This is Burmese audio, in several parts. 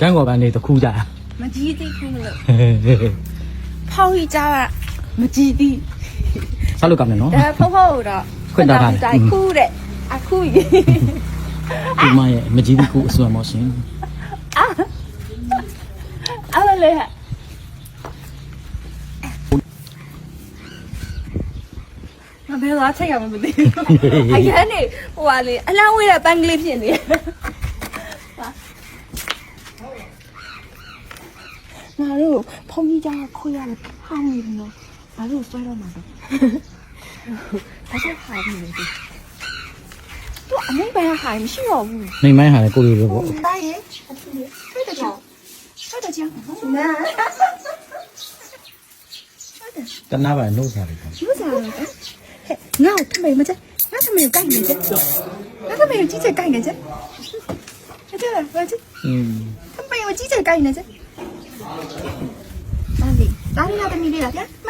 ကန်းကော်ပန်းလေးတစ်ခုကြာမကြီးသေးဘူးလို့ဖောက်ကြီးကြတာမကြီးသေးဆက်လို့ကောင်းတယ်နော်ဒါဖောက်ဖောက်တော့ခွင့်တာထားတယ်တိုင်ခုတဲ့အခုကြီးဒီမရဲ့မကြီးဘူးခုအစွမ်းမောရှင်အဲ့လိုလေမဘယ်တော့ချိန်ရမမသိဘူးအရင်နေဟိုဟာလေအလောင်းဝေးတဲ့ပန်းကလေးဖြစ်နေ ငါတို့ဖုန်ကြီးကြောင်ခိုးရတယ်ဖောင်းနေပြီနော်ငါတို့ဆွဲတော့မှာပဲဒါဆိုဟာနေပြီသူအမေပိုင်းဟာမရှိတော့ဘူးမိမိုင်းဟာလည်းကိုလိုလိုပေါ့ဒါရဲ့အထူးရဲ့ဆွဲတကြောင်ဆွဲတကြောင်နာတနာပါလို့စားတယ်ယူစားတော့ဟဲ့ငါ့ကိုထမိန်မကျငါထမိန်ကိုကြိုက်နေကျငါထမိန်ကိုကြီးကျကြိုက်နေကျအဲ့ဒါဘာကျအင်းထမိန်ကိုကြီးကျကြိုက်နေကျ တာလီတာလီလားသမီးလေးလားဗျာမ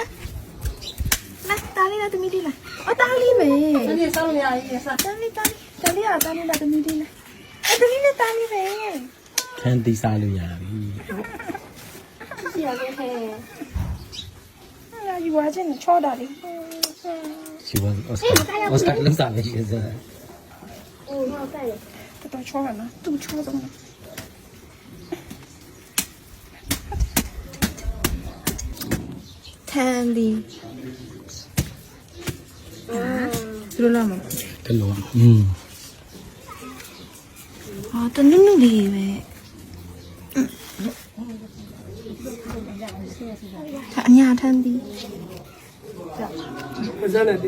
မတာလီလားသမီးလေးလားအော်တာလီမေသမီးဆောင်းလို့ရရေးရစားတာလီတာလီတာလီလားတာလီလားသမီးလေးလားအဲသမီးလေးတာလီမေခန်းတီးစားလို့ရပြီရှိရခဲ့ဟဲ့လာယူဝါချင်းချောတာလေရှိဝါအော်စတာအော်စတာလုံးစားလေးကစားအိုးဟောတယ်တော်တော်ချောရနော်သူချောတော့ candy သူတို့လာမလားတလုံးอืมဟာတနုနုလေးပဲအညာထမ်းသည် ပါဇက်နဲ့